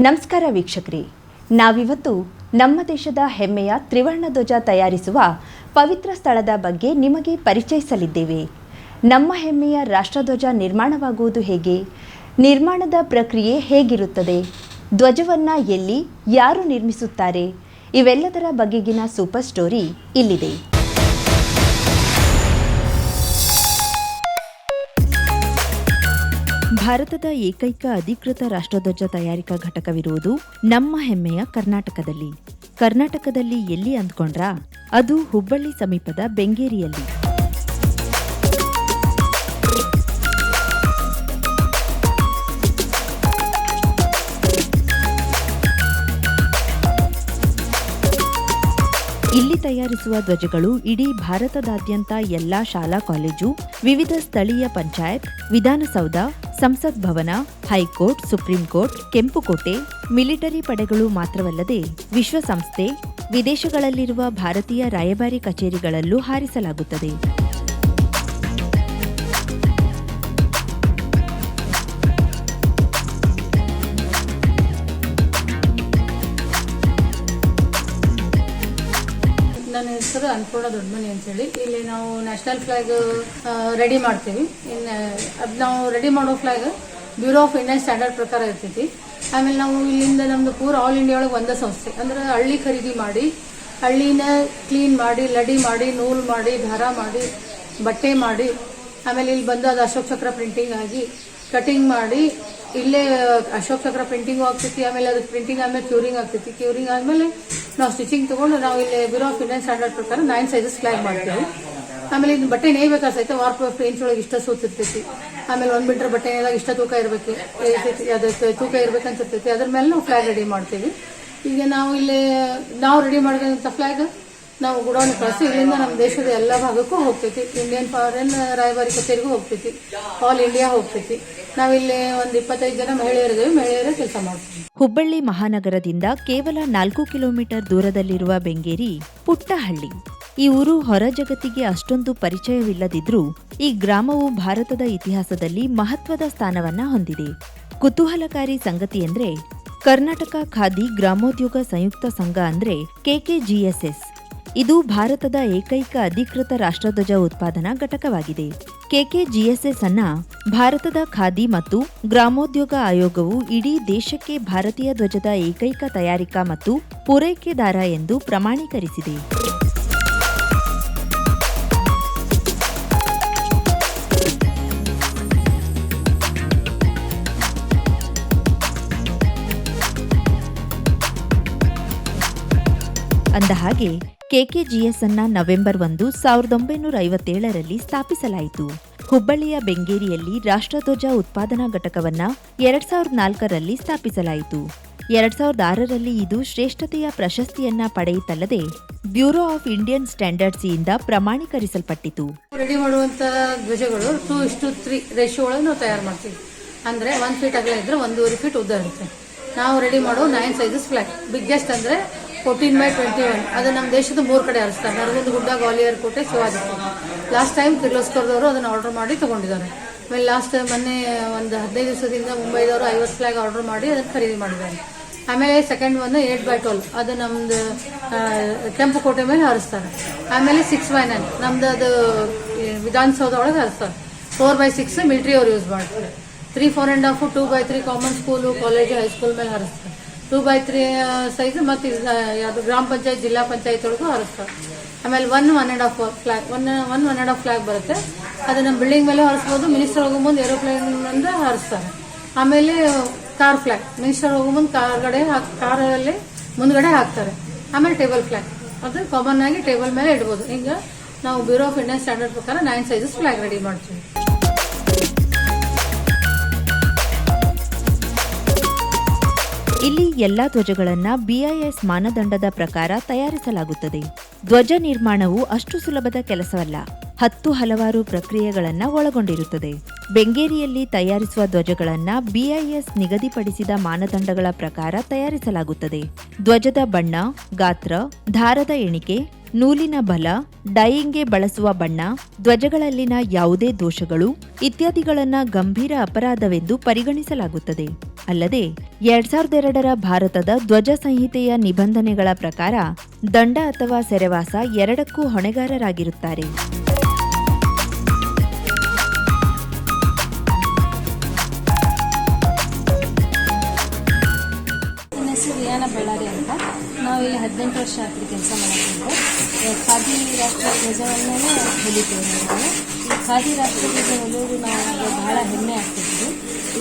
ನಮಸ್ಕಾರ ವೀಕ್ಷಕರಿ. ನಾವಿವತ್ತು ನಮ್ಮ ದೇಶದ ಹೆಮ್ಮೆಯ ತ್ರಿವರ್ಣ ಧ್ವಜ ತಯಾರಿಸುವ ಪವಿತ್ರ ಸ್ಥಳದ ಬಗ್ಗೆ ನಿಮಗೆ ಪರಿಚಯಿಸಲಿದ್ದೇವೆ. ನಮ್ಮ ಹೆಮ್ಮೆಯ ರಾಷ್ಟ್ರಧ್ವಜ ನಿರ್ಮಾಣವಾಗುವುದು ಹೇಗೆ? ನಿರ್ಮಾಣದ ಪ್ರಕ್ರಿಯೆ ಹೇಗಿರುತ್ತದೆ? ಧ್ವಜವನ್ನು ಎಲ್ಲಿ, ಯಾರು ನಿರ್ಮಿಸುತ್ತಾರೆ? ಇವೆಲ್ಲದರ ಬಗೆಗಿನ ಸೂಪರ್ ಸ್ಟೋರಿ ಇಲ್ಲಿದೆ. ಭಾರತದ ಏಕೈಕ ಅಧಿಕೃತ ರಾಷ್ಟ್ರಧ್ವಜ ತಯಾರಿಕಾ ಘಟಕವಿರುವುದು ನಮ್ಮ ಹೆಮ್ಮೆಯ ಕರ್ನಾಟಕದಲ್ಲಿ. ಕರ್ನಾಟಕದಲ್ಲಿ ಎಲ್ಲಿ ಅಂದ್ಕೊಂಡ್ರಾ? ಅದು ಹುಬ್ಬಳ್ಳಿ ಸಮೀಪದ ಬೆಂಗೇರಿಯಲ್ಲಿ. ಇಲ್ಲಿ ತಯಾರಿಸುವ ಧ್ವಜಗಳು ಇಡೀ ಭಾರತದಾದ್ಯಂತ ಎಲ್ಲಾ ಶಾಲಾ ಕಾಲೇಜು, ವಿವಿಧ ಸ್ಥಳೀಯ panchayat, Vidhana Soudha, Sansad Bhavan, high court, supreme court, ಕೆಂಪುಕೋಟೆ, military ಪಡೆಗಳು ಮಾತ್ರವಲ್ಲದೆ ವಿಶ್ವಸಂಸ್ಥೆ, ವಿದೇಶಗಳಲ್ಲಿರುವ ಭಾರತೀಯ ರಾಯಭಾರಿ ಕಚೇರಿಗಳಲ್ಲೂ ಹಾರಿಸಲಾಗುತ್ತದೆ. ನನ್ನ ಹೆಸರು ಅನ್ನಪೂರ್ಣ ದೊಡ್ಡಮನಿ ಅಂತೇಳಿ. ಇಲ್ಲಿ ನಾವು ನ್ಯಾಷನಲ್ ಫ್ಲಾಗ್ ರೆಡಿ ಮಾಡ್ತೀವಿ. ಇನ್ನು, ಅದು ನಾವು ರೆಡಿ ಮಾಡೋ flag bureau of Indian standard ಪ್ರಕಾರ ಇರ್ತೈತಿ. ಆಮೇಲೆ ನಾವು ಇಲ್ಲಿಂದ ನಮ್ದು ಪೂರ್ ಆಲ್ ಇಂಡಿಯಾ ಒಳಗೆ ಒಂದೇ ಸಂಸ್ಥೆ. ಅಂದ್ರೆ ಹಳ್ಳಿ ಖರೀದಿ ಮಾಡಿ, ಹಳ್ಳಿನ ಕ್ಲೀನ್ ಮಾಡಿ, ಲಡಿ ಮಾಡಿ, ನೂಲ್ ಮಾಡಿ ದಾರ ಮಾಡಿ, ಬಟ್ಟೆ ಮಾಡಿ, ಆಮೇಲೆ ಇಲ್ಲಿ ಬಂದು ಅದು ಅಶೋಕ್ ಚಕ್ರ ಪ್ರಿಂಟಿಂಗ್ ಆಗಿ ಕಟಿಂಗ್ ಮಾಡಿ ಇಲ್ಲೇ ಅಶೋಕ್ ಚಕ್ರ ಪ್ರಿಂಟಿಂಗ್ ಆಗ್ತೈತಿ, ಆಮೇಲೆ ಅದಕ್ಕೆ ಪ್ರಿಂಟಿಂಗ್ ಆಮೇಲೆ ಕ್ಯೂರಿಂಗ್ ಆಗ್ತೈತಿ. ಕ್ಯೂರಿಂಗ್ ಆದ್ಮೇಲೆ ನಾವು ಸ್ಟಿಚಿಂಗ್ ತಗೊಂಡು ನಾವು ಇಲ್ಲಿ ಬ್ಯೂರೋ ಆಫ್ ಇಂಡಿಯನ್ ಸ್ಟ್ಯಾಂಡರ್ಡ್ ಪ್ರಕಾರ ನೈನ್ ಸೈಜಸ್ ಫ್ಲಾಗ್ ಮಾಡ್ತೀವಿ. ಆಮೇಲೆ ಇದು ಬಟ್ಟೆ ನೇಯ್ಬೇಕಾಗ್ತೈತೆ ವಾರ್ಪ್ ಆಫ್ ಇಂಚ್ ಒಳಗೆ ಇಷ್ಟ ಸೂತಿರ್ತೈತಿ. ಆಮೇಲೆ ಒಂದು ಮೀಟರ್ ಬಟ್ಟೆ ನೇಯ್ದಾಗ ಇಷ್ಟ ತೂಕ ಇರಬೇಕು ಅದು ತೂಕ ಇರ್ಬೇಕಂತ ಇರ್ತೈತಿ ಅದ್ರ ಮೇಲೆ ನಾವು ಫ್ಲಾಗ್ ರೆಡಿ ಮಾಡ್ತೀವಿ. ಈಗ ನಾವು ಇಲ್ಲಿ, ನಾವು ರೆಡಿ ಮಾಡಿದಂತ ಫ್ಲಾಗ್ ನಾವು ಗುಡೌನ್ ಕಳಿಸಿ ಇಲ್ಲಿಂದ ನಮ್ಮ ದೇಶದ ಎಲ್ಲ ಭಾಗಕ್ಕೂ ಹೋಗ್ತೈತಿ. ಇಂಡಿಯನ್ ಫಾರಿನ್ ರಾಯಭಾರಿ ಕಚೇರಿಗೂ ಹೋಗ್ತೈತಿ. All India ಹೋಗ್ತೈತಿ. ನಾವಿಲ್ಲಿ ಒಂದು ಇಪ್ಪತ್ತೈದು ಜನ ಮಹಿಳೆಯರಿದ್ದೇವೆ ಮಹಿಳೆಯರೇ ಕೆಲಸ ಮಾಡ್ತೀವಿ. ಹುಬ್ಬಳ್ಳಿ ಮಹಾನಗರದಿಂದ ಕೇವಲ ನಾಲ್ಕು ಕಿಲೋಮೀಟರ್ ದೂರದಲ್ಲಿರುವ ಬೆಂಗೇರಿ, ಪುಟ್ಟಹಳ್ಳಿ. ಈ ಊರು ಹೊರ ಜಗತ್ತಿಗೆ ಅಷ್ಟೊಂದು ಪರಿಚಯವಿಲ್ಲದಿದ್ರೂ ಈ ಗ್ರಾಮವು ಭಾರತದ ಇತಿಹಾಸದಲ್ಲಿ ಮಹತ್ವದ ಸ್ಥಾನವನ್ನ ಹೊಂದಿದೆ. ಕುತೂಹಲಕಾರಿ ಸಂಗತಿಯೆಂದ್ರೆ ಕರ್ನಾಟಕ ಖಾದಿ ಗ್ರಾಮೋದ್ಯೋಗ ಸಂಯುಕ್ತ ಸಂಘ ಅಂದ್ರೆ ಕೆಕೆಜಿಎಸ್ಎಸ್ ಇದು ಭಾರತದ ಏಕೈಕ ಅಧಿಕೃತ ರಾಷ್ಟ್ರಧ್ವಜ ಉತ್ಪಾದನಾ ಘಟಕವಾಗಿದೆ. ಕೆಕೆಜಿಎಸ್ಎಸ್ ಅನ್ನ ಭಾರತದ ಖಾದಿ ಮತ್ತು ಗ್ರಾಮೋದ್ಯೋಗ ಆಯೋಗವು ಇಡೀ ದೇಶಕ್ಕೆ ಭಾರತೀಯ ಧ್ವಜದ ಏಕೈಕ ತಯಾರಿಕಾ ಮತ್ತು ಪೂರೈಕೆದಾರ ಎಂದು ಪ್ರಮಾಣೀಕರಿಸಿದೆ. ಅಂದಹಾಗೆ ಕೆಕೆಜಿಎಸ್ ಅನ್ನ ನವೆಂಬರ್ ಒಂದು ಸಾವಿರದ ಒಂಬೈನೂರ ಐವತ್ತೇಳರಲ್ಲಿ ಸ್ಥಾಪಿಸಲಾಯಿತು. ಹುಬ್ಬಳ್ಳಿಯ ಬೆಂಗೇರಿಯಲ್ಲಿ ರಾಷ್ಟ್ರಧ್ವಜ ಉತ್ಪಾದನಾ ಘಟಕವನ್ನ ಎರಡ್ ಸಾವಿರದ ನಾಲ್ಕರಲ್ಲಿ ಸ್ಥಾಪಿಸಲಾಯಿತು. ಎರಡ್ ಸಾವಿರದ ಆರರಲ್ಲಿ ಇದು ಶ್ರೇಷ್ಠತೆಯ ಪ್ರಶಸ್ತಿಯನ್ನ ಪಡೆಯಿತಲ್ಲದೆ ಬ್ಯೂರೋ ಆಫ್ ಇಂಡಿಯನ್ ಸ್ಟ್ಯಾಂಡರ್ಡ್ಸಿಯಿಂದ ಪ್ರಮಾಣೀಕರಿಸಲ್ಪಟ್ಟಿತು. ರೆಡಿ ಮಾಡುವಂತ ಧ್ವಜಗಳು ಟೂ ಇಷ್ಟು ತ್ರೀ ತಯಾರು ಮಾಡ್ತೀವಿ. ಅಂದ್ರೆ ಒಂದ್ ಫೀಟ್ ಅಗಲ ಇದ್ರೆ ಒಂದೂವರೆ ಫೀಟ್ ಉದ್ದ ಇರುತ್ತೆ. ನಾವು ರೆಡಿ ಮಾಡೋ ನೈನ್ ಸೈಜಸ್ ಫ್ಲಾಟ್ ಬಿಗ್ಗೆಸ್ಟ್ ಅಂದ್ರೆ ಫೋರ್ಟೀನ್ ಬೈ ಟ್ವೆಂಟಿ ಒನ್ ಅದು ನಮ್ಮ ದೇಶದ ಮೂರು ಕಡೆ ಹರಿಸ್ತಾರೆ. ನರಗುಂದ ಗುಡ್ಡ, ಗ್ವಾಲಿಯರ್ ಕೋಟೆ, ಶಿವಾಜಿ ಲಾಸ್ಟ್ ಟೈಮ್ ಕಿರ್ಲೋಸ್ಕರ್ದವರು ಅದನ್ನು ಆರ್ಡರ್ ಮಾಡಿ ತಗೊಂಡಿದ್ದಾರೆ. ಆಮೇಲೆ ಲಾಸ್ಟ್ ಮೊನ್ನೆ ಒಂದು ಹದಿನೈದು ದಿವಸದಿಂದ ಮುಂಬೈದವರು ಐವತ್ತು ಫ್ಲಾಗ್ ಆರ್ಡರ್ ಮಾಡಿ ಅದನ್ನು ಖರೀದಿ ಮಾಡಿದ್ದಾರೆ. ಆಮೇಲೆ second one eight by twelve ಅದು ನಮ್ದು ಕೆಂಪು ಕೋಟೆ ಮೇಲೆ ಹರಿಸ್ತಾರೆ. ಆಮೇಲೆ ಸಿಕ್ಸ್ ಬೈ ನೈನ್ ನಮ್ದು ಅದು ವಿಧಾನಸೌಧ ಒಳಗೆ ಹರಿಸ್ತಾರೆ. ಫೋರ್ ಬೈ ಸಿಕ್ಸ್ ಮಿಲಿಟರಿ ಅವ್ರು ಯೂಸ್ ಮಾಡ್ತಾರೆ. Three four and half two by three common school college high school ಮೇಲೆ ಹರಿಸ್ತಾರೆ. ಟೂ ಬೈ ತ್ರೀ ಸೈಜ್ ಮತ್ತು ಯಾವುದು ಗ್ರಾಮ ಪಂಚಾಯತ್, ಜಿಲ್ಲಾ ಪಂಚಾಯತ್ ಒಳಗೂ ಹರಿಸ್ತಾರೆ ಆಮೇಲೆ one one and half flag one one one and half flag ಬರುತ್ತೆ. ಅದನ್ನು ಬಿಲ್ಡಿಂಗ್ ಮೇಲೆ ಹರಿಸ್ಬೋದು ಮಿನಿಸ್ಟರ್ ಹೋಗೋ ಮುಂದೆ ಏರೋಪ್ಲೇನ್ ಅಂದ್ರೆ ಹರಿಸ್ತಾರೆ. ಆಮೇಲೆ ಕಾರ್ ಫ್ಲಾಗ್ ಮಿನಿಸ್ಟರ್ ಹೋಗೋ ಮುಂದೆ ಕಾರ್ಗಡೆ ಕಾರಲ್ಲಿ ಮುಂದ್ಗಡೆ ಹಾಕ್ತಾರೆ. ಆಮೇಲೆ ಟೇಬಲ್ ಫ್ಲಾಗ್ ಅದು ಕಾಮನ್ ಆಗಿ ಟೇಬಲ್ ಮೇಲೆ ಇಡ್ಬೋದು. ಈಗ ನಾವು ಬ್ಯೂರೋ ಆಫ್ ಇಂಡಿಯನ್ ಸ್ಟ್ಯಾಂಡರ್ಡ್ ಪ್ರಕಾರ ನೈನ್ ಸೈಜಸ್ ಫ್ಲಾಗ್ ರೆಡಿ ಮಾಡ್ತೀವಿ. ಇಲ್ಲಿ ಎಲ್ಲಾ ಧ್ವಜಗಳನ್ನು ಬಿಐಎಸ್ ಮಾನದಂಡದ ಪ್ರಕಾರ ತಯಾರಿಸಲಾಗುತ್ತದೆ. ಧ್ವಜ ನಿರ್ಮಾಣವು ಅಷ್ಟು ಸುಲಭದ ಕೆಲಸವಲ್ಲ. ಹತ್ತು ಹಲವಾರು ಪ್ರಕ್ರಿಯೆಗಳನ್ನ ಒಳಗೊಂಡಿರುತ್ತದೆ. ಬೆಂಗೇರಿಯಲ್ಲಿ ತಯಾರಿಸುವ ಧ್ವಜಗಳನ್ನ ಬಿಐಎಸ್ ನಿಗದಿಪಡಿಸಿದ ಮಾನದಂಡಗಳ ಪ್ರಕಾರ ತಯಾರಿಸಲಾಗುತ್ತದೆ. ಧ್ವಜದ ಬಣ್ಣ, ಗಾತ್ರ ದಾರದ ಎಣಿಕೆ ನೂಲಿನ ಬಲ, ಡೈಯಿಂಗ್ಗೆ ಬಳಸುವ ಬಣ್ಣ, ಧ್ವಜಗಳಲ್ಲಿನ ಯಾವುದೇ ದೋಷಗಳು ಇತ್ಯಾದಿಗಳನ್ನು ಗಂಭೀರ ಅಪರಾಧವೆಂದು ಪರಿಗಣಿಸಲಾಗುತ್ತದೆ. ಅಲ್ಲದೆ, ಎರಡ್ ಸಾವಿರದ ಎರಡರ ಭಾರತದ ಧ್ವಜ ಸಂಹಿತೆಯ ನಿಬಂಧನೆಗಳ ಪ್ರಕಾರ, ದಂಡ ಅಥವಾ ಸೆರೆವಾಸ ಎರಡಕ್ಕೂ ಹೊಣೆಗಾರರಾಗಿರುತ್ತಾರೆ. ನಾವು ಇಲ್ಲಿ ಹದಿನೆಂಟು ವರ್ಷ ಆಗ್ತದೆ ಕೆಲಸ ಮಾಡೋದ್ರಿಂದ ಖಾದಿ ರಾಷ್ಟ್ರ ಧ್ವಜವನ್ನೇ ಹೊಲಿತೇವೆ ನಾವು. ಈ ಖಾದಿ ರಾಷ್ಟ್ರ ಧ್ವಜ ಹೊಲಿಯೋದು ನಾವು ಬಹಳ ಹೆಮ್ಮೆ ಆಗ್ತಿದ್ವಿ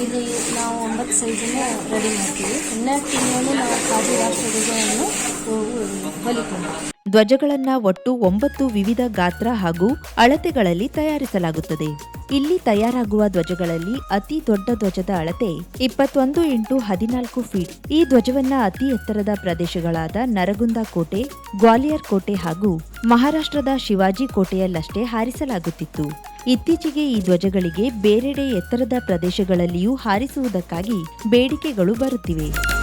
ಇಲ್ಲಿ ನಾವು ಒಂಬತ್ತು ಸೈಜನ್ನು ರೆಡಿ ಮಾಡ್ತೀವಿ. ತಿಂಗಳು ನಾವು ಖಾದಿ ರಾಷ್ಟ್ರ ಧ್ವಜವನ್ನು ಹೊಲಿತೀವಿ ಧ್ವಜಗಳನ್ನ ಒಟ್ಟು ಒಂಬತ್ತು ವಿವಿಧ ಗಾತ್ರ ಹಾಗೂ ಅಳತೆಗಳಲ್ಲಿ ತಯಾರಿಸಲಾಗುತ್ತದೆ. ಇಲ್ಲಿ ತಯಾರಾಗುವ ಧ್ವಜಗಳಲ್ಲಿ ಅತಿ ದೊಡ್ಡ ಧ್ವಜದ ಅಳತೆ ಇಪ್ಪತ್ತೊಂದು ಇಂಟು ಹದಿನಾಲ್ಕು ಫೀಟ್. ಈ ಧ್ವಜವನ್ನ ಅತಿ ಎತ್ತರದ ಪ್ರದೇಶಗಳಾದ ನರಗುಂದ ಕೋಟೆ, ಗ್ವಾಲಿಯರ್ ಕೋಟೆ ಹಾಗೂ ಮಹಾರಾಷ್ಟ್ರದ ಶಿವಾಜಿ ಕೋಟೆಯಲ್ಲಷ್ಟೇ ಹಾರಿಸಲಾಗುತ್ತಿತ್ತು. ಇತ್ತೀಚೆಗೆ ಈ ಧ್ವಜಗಳಿಗೆ ಬೇರೆಡೆ ಎತ್ತರದ ಪ್ರದೇಶಗಳಲ್ಲಿಯೂ ಹಾರಿಸುವುದಕ್ಕಾಗಿ ಬೇಡಿಕೆಗಳು ಬರುತ್ತಿವೆ.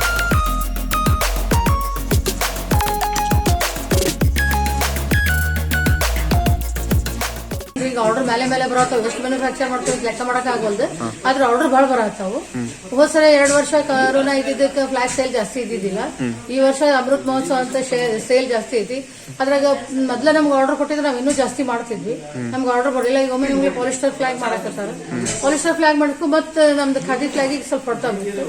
ಮೇಲೆ ಮೇಲೆ ಬರತ್ತಾವ ಎಷ್ಟು ಮ್ಯಾನುಫ್ಯಾಕ್ಚರ್ ಮಾಡ್ತೀವಿ ಲೆಕ್ಕ ಮಾಡಕ್ ಆಗೋದು ಆದ್ರೆ ಆರ್ಡರ್ ಬಹಳ ಬರತ್ತಾವು ಹೋದ್ ಸಲ ಎರಡು ವರ್ಷ ಕರೋನಾ ಇದ್ದಿದ್ದಕ್ಕೆ ಫ್ಲಾಶ್ ಸೇಲ್ ಜಾಸ್ತಿ ಇದ್ದಿದ್ದಿಲ್ಲ. ಈ ವರ್ಷ ಅಮೃತ್ ಮಹೋತ್ಸವ ಅಂತ ಸೇಲ್ ಜಾಸ್ತಿ ಐತಿ. ಅದ್ರಾಗ ಮೊದ್ಲ ನಮ್ಗೆ ಆರ್ಡರ್ ಕೊಟ್ಟಿದ್ರೆ ನಾವ್ ಇನ್ನೂ ಜಾಸ್ತಿ ಮಾಡ್ತಿದ್ವಿ. ನಮ್ಗೆ ಆರ್ಡರ್ ಬರಲಿಲ್ಲ. ಈಗ ಒಮ್ಮೆ ನಿಮ್ಗೆ ಪಾಲಿಸ್ಟರ್ ಫ್ಲಾಗ್ ಮಾಡಕತ್ತಾರ. ಪಾಲಿಸ್ಟರ್ ಫ್ಲಾಗ್ ಮಾಡಕ್ಕೂ ಮತ್ತೆ ನಮ್ದು ಖಾದಿ ಫ್ಲಾಗ್ ಸ್ವಲ್ಪ ಬಿಟ್ಟು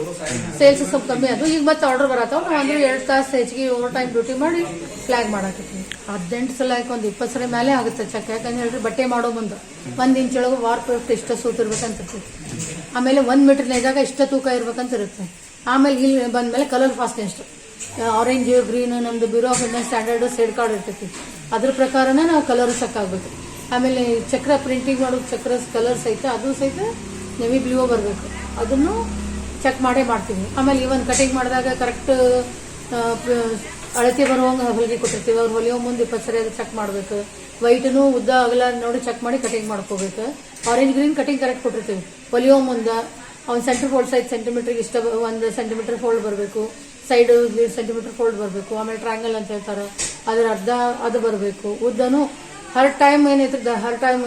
ಸೇಲ್ಸ್ ಸ್ವಲ್ಪ ಕಮ್ಮಿ ಅದು ಈಗ ಮತ್ತೆ ಆರ್ಡರ್ ಬರತ್ತಾವ ನಾವು ಅಂದ್ರೆ ಎರಡು ತಾಸು ಹೆಚ್ಚಿಗೆ ಓವರ್ ಟೈಮ್ ಡ್ಯೂಟಿ ಮಾಡಿ ಫ್ಲಾಗ್ ಮಾಡಕತ್ತೀವಿ. ಹದಿನೆಂಟು ಸಲ ಒಂದು ಇಪ್ಪತ್ತು ಸಲ ಮೇಲೆ ಆಗುತ್ತೆ. ಚೆಕ್ ಯಾಕಂದ್ರೆ ಹೇಳ್ರಿ, ಬಟ್ಟೆ ಮಾಡೋ ಮುಂದೆ. ಒಂದ್ ಇಂಚ್ ಒಳಗೆ ವಾರ್ಪ್ ಇಷ್ಟ ಸೂತ್ ಇರ್ಬೇಕಂತ ಇರ್ತೈತಿ ಆಮೇಲೆ ಒಂದ್ ಮೀಟರ್ ನೇಜಾಗ ಇಷ್ಟ ತೂಕ ಇರ್ಬೇಕಂತ ಇರುತ್ತೆ ಆಮೇಲೆ ಇಲ್ಲಿ ಬಂದ್ಮೇಲೆ ಕಲರ್ ಫಾಸ್ಟ್ ಎಷ್ಟು ಆರೆಂಜ್ ಗ್ರೀನ್ ನಮ್ದು bureau of Indian standard shade card ಇರ್ತೈತಿ. ಅದ್ರ ಪ್ರಕಾರನೇ ನಾವು ಕಲರ್ ಚೆಕ್ ಆಗ್ಬೇಕು. ಆಮೇಲೆ ಚಕ್ರ ಪ್ರಿಂಟಿಂಗ್ ಮಾಡೋ ಚಕ್ರ ಕಲರ್ ಸಹಿತ, ಅದು ಸಹಿತ ನೆವಿ ಬ್ಲೂ ಬರಬೇಕು. ಅದನ್ನು ಚೆಕ್ ಮಾಡೇ ಮಾಡ್ತೀವಿ. ಆಮೇಲೆ ಇವನ್ ಕಟಿಂಗ್ ಮಾಡಿದಾಗ ಕರೆಕ್ಟ್ ಅಳತೆ ಬರುವಂಗ ಹೊಲಿಗೆ ಕೊಟ್ಟಿರ್ತೀವಿ. ಅವ್ರು ಹೊಲಿಯೋ ಮುಂದೆ ಇಪ್ಪತ್ತು ಸರಿ ಅದು ಚೆಕ್ ಮಾಡಬೇಕು. ವೈಟ್ನು ಉದ್ದ ಆಗಲ್ಲ ನೋಡಿ ಚೆಕ್ ಮಾಡಿ ಕಟಿಂಗ್ ಮಾಡ್ಕೋಬೇಕು. ಆರೆಂಜ್ ಗ್ರೀನ್ ಕಟಿಂಗ್ ಕರೆಕ್ಟ್ ಕೊಟ್ಟಿರ್ತೀವಿ. ಹೊಲಿಯೋ ಮುಂದೆ, ಅವ್ನ ಸೆಂಟರ್ ಫೋಲ್ಡ್ ಸೈಡ್ ಸೆಂಟಿಮೀಟರ್ಗೆ ಇಷ್ಟ ಒಂದು ಸೆಂಟಿಮೀಟರ್ ಫೋಲ್ಡ್ ಬರಬೇಕು. ಸೈಡ್ ಸೆಂಟಿಮೀಟರ್ ಫೋಲ್ಡ್ ಬರಬೇಕು. ಆಮೇಲೆ ಟ್ರಯಾಂಗಲ್ ಅಂತ ಹೇಳ್ತಾರೆ. ಅದರ ಅರ್ಧ ಅದು ಬರಬೇಕು. ಉದ್ದನು ಹರ್ ಟೈಮ್ ಏನೈತಿ ಹರ್ ಟೈಮ್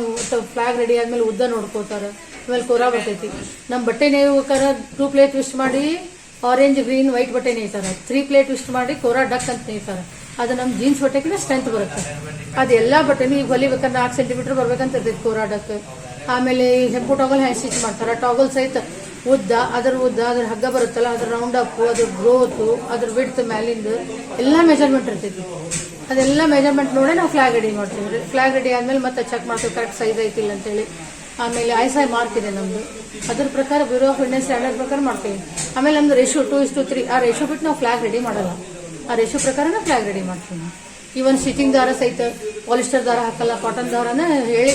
ಫ್ಲಾಗ್ ರೆಡಿ ಆದ್ಮೇಲೆ ಉದ್ದ ನೋಡ್ಕೋತಾರೆ. ಆಮೇಲೆ ಕೋರ ಬರ್ತೈತಿ. ನಮ್ಮ ಬಟ್ಟೆ ನೇಯ್ಬೇಕಾರೆ ಟೂ ಪ್ಲೇಟ್ ಟ್ವಿಸ್ಟ್ ಮಾಡಿ ಆರೆಂಜ್ ಗ್ರೀನ್ ವೈಟ್ ಬಟ್ಟೆ ನೇಯ್ತಾರೆ. ತ್ರೀ ಪ್ಲೇಟ್ ಟ್ವಿಸ್ಟ್ ಮಾಡಿ ಕೋರ ಡಕ್ ಅಂತ ನೇಯ್ತಾರೆ. ಅದು ನಮ್ಮ ಜೀನ್ಸ್ ಹೊಟ್ಟೆಕಿನ ಸ್ಟ್ರೆಂತ್ ಬರುತ್ತೆ. ಅದೆಲ್ಲ ಬಟ್ಟೆನೂ ಈಗ ಹೊಲಿಬೇಕಂದ್ರೆ ನಾಲ್ಕು ಸೆಂಟಿಮೀಟರ್ ಬರ್ಬೇಕಂತ ಇರ್ತೈತಿ ಕೋರಾಡಕ್ಕೆ. ಡಕ್ ಆಮೇಲೆ ಈ ಹೆಂಪು ಟಾಗಲ್ ಹ್ಯಾಂಡ್ ಸ್ಟಿಚ್ ಮಾಡ್ತಾರೆ. ಟಾಗಲ್ ಸಹಿತ ಉದ್ದ, ಅದ್ರ ಉದ್ದ, ಅದ್ರ ಹಗ್ಗ ಬರುತ್ತಲ್ಲ, ಅದ್ರ ರೌಂಡ್ ಅಪ್ ಅದ್ರ ಗ್ರೋತ್ ಅದ್ರ ವಿಡ್ತ್ ಮ್ಯಾಲಿಂದ ಎಲ್ಲ ಮೆಜರ್ಮೆಂಟ್ ಇರ್ತೈತಿ. ಅದೆಲ್ಲ ಮೆಜರ್ಮೆಂಟ್ ನೋಡಿ ನಾವು ಫ್ಲಾಗ್ ರೆಡಿ ಮಾಡ್ತೀವಿ. ಫ್ಲಾಗ್ ರೆಡಿ ಆದ್ಮೇಲೆ ಮತ್ತೆ ಚೆಕ್ ಮಾಡ್ತೀವಿ ಕರೆಕ್ಟ್ ಸೈಜ್ ಐತಿಲ್ಲ ಅಂತೇಳಿ. ಆಮೇಲೆ ಐ ಮಾರ್ಕ್ ಇದೆ ನಮ್ದು. ಅದ್ರ ಪ್ರಕಾರ ಬ್ಯೂರೋ ಆಫ್ ಸ್ಟ್ಯಾಂಡರ್ಡ್ ಪ್ರಕಾರ ಮಾಡ್ತೀವಿ. ಆಮೇಲೆ ನಮ್ದು ratio two is to three ಆ ರೇಷೋ ಬಿಟ್ಟು ನಾವು ಫ್ಲಾಗ್ ರೆಡಿ ಮಾಡಲ್ಲ. ಆ ರೇಷೋ ಪ್ರಕಾರನ ಫ್ಲಾಗ್ ರೆಡಿ ಮಾಡ್ತೀವಿ ನಾವು. ಇವನ್ ಸ್ಟಿಚಿಂಗ್ ದಾರ ಸಹಿತ ಪಾಲಿಸ್ಟರ್ ದಾರ ಹಾಕಲ್ಲ ಕಾಟನ್ ದಾರನ ಹೇಳಿ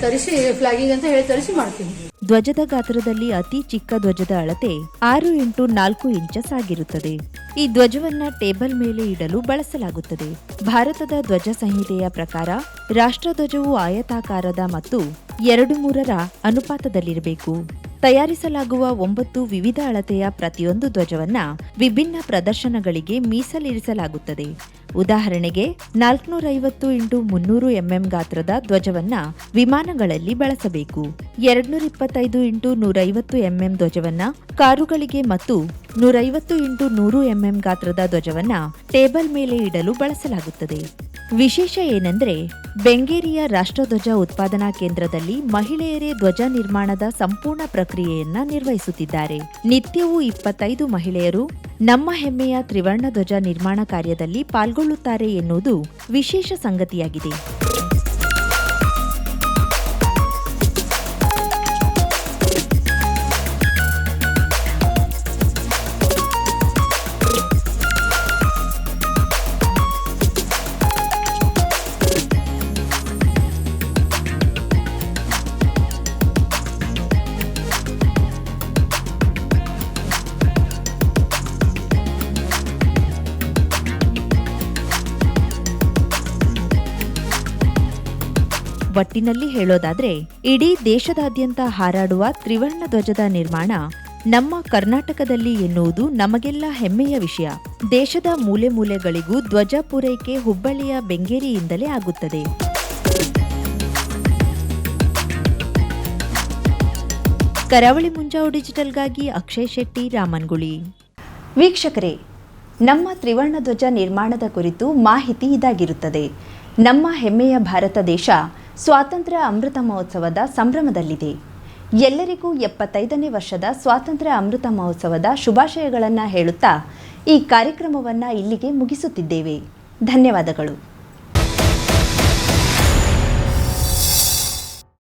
ತರಿಸಿ ಫ್ಲಾಗಿಂಗ್ ಅಂತ ಹೇಳಿ ತರಿಸಿ ಮಾಡ್ತೀವಿ. ಧ್ವಜದ ಗಾತ್ರದಲ್ಲಿ ಅತಿ ಚಿಕ್ಕ ಧ್ವಜದ ಅಳತೆ ಆರು ಇಂಟು ನಾಲ್ಕು ಇಂಚಸ್ ಆಗಿರುತ್ತದೆ. ಈ ಧ್ವಜವನ್ನ ಟೇಬಲ್ ಮೇಲೆ ಇಡಲು ಬಳಸಲಾಗುತ್ತದೆ. ಭಾರತದ ಧ್ವಜ ಸಂಹಿತೆಯ ಪ್ರಕಾರ, ರಾಷ್ಟ್ರಧ್ವಜವು ಆಯತಾಕಾರದ ಮತ್ತು ಎರಡು ಮೂರರ ಅನುಪಾತದಲ್ಲಿರಬೇಕು. ತಯಾರಿಸಲಾಗುವ ಒಂಬತ್ತು ವಿವಿಧ ಅಳತೆಯ ಪ್ರತಿಯೊಂದು ಧ್ವಜವನ್ನ ವಿಭಿನ್ನ ಪ್ರದರ್ಶನಗಳಿಗೆ ಮೀಸಲಿರಿಸಲಾಗುತ್ತದೆ. ಉದಾಹರಣೆಗೆ, ನಾಲ್ಕುನೂರೈವತ್ತು ಇಂಟು ಮುನ್ನೂರು ಎಂಎಂ ಗಾತ್ರದ ಧ್ವಜವನ್ನ ವಿಮಾನಗಳಲ್ಲಿ ಬಳಸಬೇಕು. ಎರಡ್ನೂರ ಇಪ್ಪತ್ತೈದು ಇಂಟು ನೂರೈವತ್ತು ಎಂಎಂ ಧ್ವಜವನ್ನ ಕಾರುಗಳಿಗೆ ಮತ್ತು ನೂರೈವತ್ತು ಇಂಟು ನೂರು ಎಂಎಂ ಗಾತ್ರದ ಧ್ವಜವನ್ನ ಟೇಬಲ್ ಮೇಲೆ ಇಡಲು ಬಳಸಲಾಗುತ್ತದೆ. ವಿಶೇಷ ಏನೆಂದರೆ, ಬೆಂಗೇರಿಯ ರಾಷ್ಟ್ರಧ್ವಜ ಉತ್ಪಾದನಾ ಕೇಂದ್ರದಲ್ಲಿ ಮಹಿಳೆಯರೇ ಧ್ವಜ ನಿರ್ಮಾಣದ ಸಂಪೂರ್ಣ ಪ್ರಕ್ರಿಯೆಯನ್ನ ನಿರ್ವಹಿಸುತ್ತಿದ್ದಾರೆ. ನಿತ್ಯವೂ ಇಪ್ಪತ್ತೈದು ಮಹಿಳೆಯರು ನಮ್ಮ ಹೆಮ್ಮೆಯ ತ್ರಿವರ್ಣ ಧ್ವಜ ನಿರ್ಮಾಣ ಕಾರ್ಯದಲ್ಲಿ ಪಾಲ್ಗೊಳ್ಳುತ್ತಾರೆ ಎನ್ನುವುದು ವಿಶೇಷ ಸಂಗತಿಯಾಗಿದೆ. ಒಟ್ಟಿನಲ್ಲಿ ಹೇಳೋದಾದ್ರೆ, ಇಡೀ ದೇಶದಾದ್ಯಂತ ಹಾರಾಡುವ ತ್ರಿವರ್ಣ ಧ್ವಜದ ನಿರ್ಮಾಣ ನಮ್ಮ ಕರ್ನಾಟಕದಲ್ಲಿ ಎನ್ನುವುದು ನಮಗೆಲ್ಲ ಹೆಮ್ಮೆಯ ವಿಷಯ. ದೇಶದ ಮೂಲೆ ಮೂಲೆಗಳಿಗೂ ಧ್ವಜ ಪೂರೈಕೆ ಹುಬ್ಬಳ್ಳಿಯ ಬೆಂಗೇರಿಯಿಂದಲೇ ಆಗುತ್ತದೆ. ಕರಾವಳಿ ಮುಂಜಾವು ಡಿಜಿಟಲ್ಗಾಗಿ ಅಕ್ಷಯ್ ಶೆಟ್ಟಿ, ರಾಮನ್ಗುಳಿ. ವೀಕ್ಷಕರೇ, ನಮ್ಮ ತ್ರಿವರ್ಣ ಧ್ವಜ ನಿರ್ಮಾಣದ ಕುರಿತು ಮಾಹಿತಿ ಇದಾಗಿರುತ್ತದೆ. ನಮ್ಮ ಹೆಮ್ಮೆಯ ಭಾರತ ದೇಶ ಸ್ವಾತಂತ್ರ್ಯ ಅಮೃತ ಮಹೋತ್ಸವದ ಸಂಭ್ರಮದಲ್ಲಿದೆ. ಎಲ್ಲರಿಗೂ ಎಪ್ಪತ್ತೈದನೇ ವರ್ಷದ ಸ್ವಾತಂತ್ರ್ಯ ಅಮೃತ ಮಹೋತ್ಸವದ ಶುಭಾಶಯಗಳನ್ನು ಹೇಳುತ್ತಾ ಈ ಕಾರ್ಯಕ್ರಮವನ್ನು ಇಲ್ಲಿಗೆ ಮುಗಿಸುತ್ತಿದ್ದೇವೆ. ಧನ್ಯವಾದಗಳು.